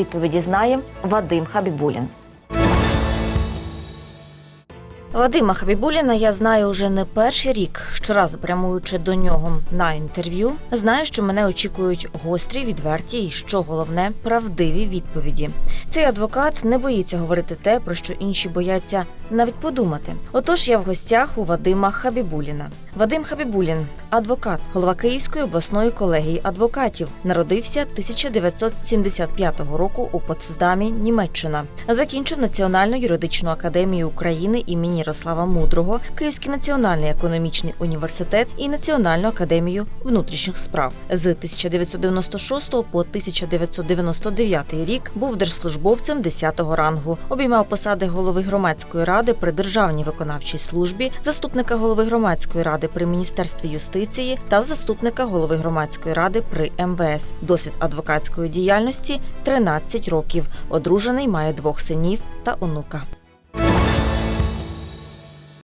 Відповіді знає Вадим Хабібулін. Вадима Хабібуліна я знаю уже не перший рік. Щоразу прямуючи до нього на інтерв'ю, знаю, що мене очікують гострі, відверті і що головне правдиві відповіді. Цей адвокат не боїться говорити те, про що інші бояться навіть подумати. Отож, я в гостях у Вадима Хабібуліна. Вадим Хабібулін, адвокат, голова Київської обласної колегії адвокатів, народився 1975 року у Потсдамі, Німеччина. Закінчив Національну юридичну академію України імені Ярослава Мудрого, Київський національний економічний університет і Національну академію внутрішніх справ. З 1996 по 1999 рік був держслужбовцем 10-го рангу. Обіймав посади голови громадської ради при державній виконавчій службі, заступника голови громадської ради при міністерстві юстиції та заступника голови громадської ради при МВС. Досвід адвокатської діяльності 13 років. Одружений має двох синів та онука.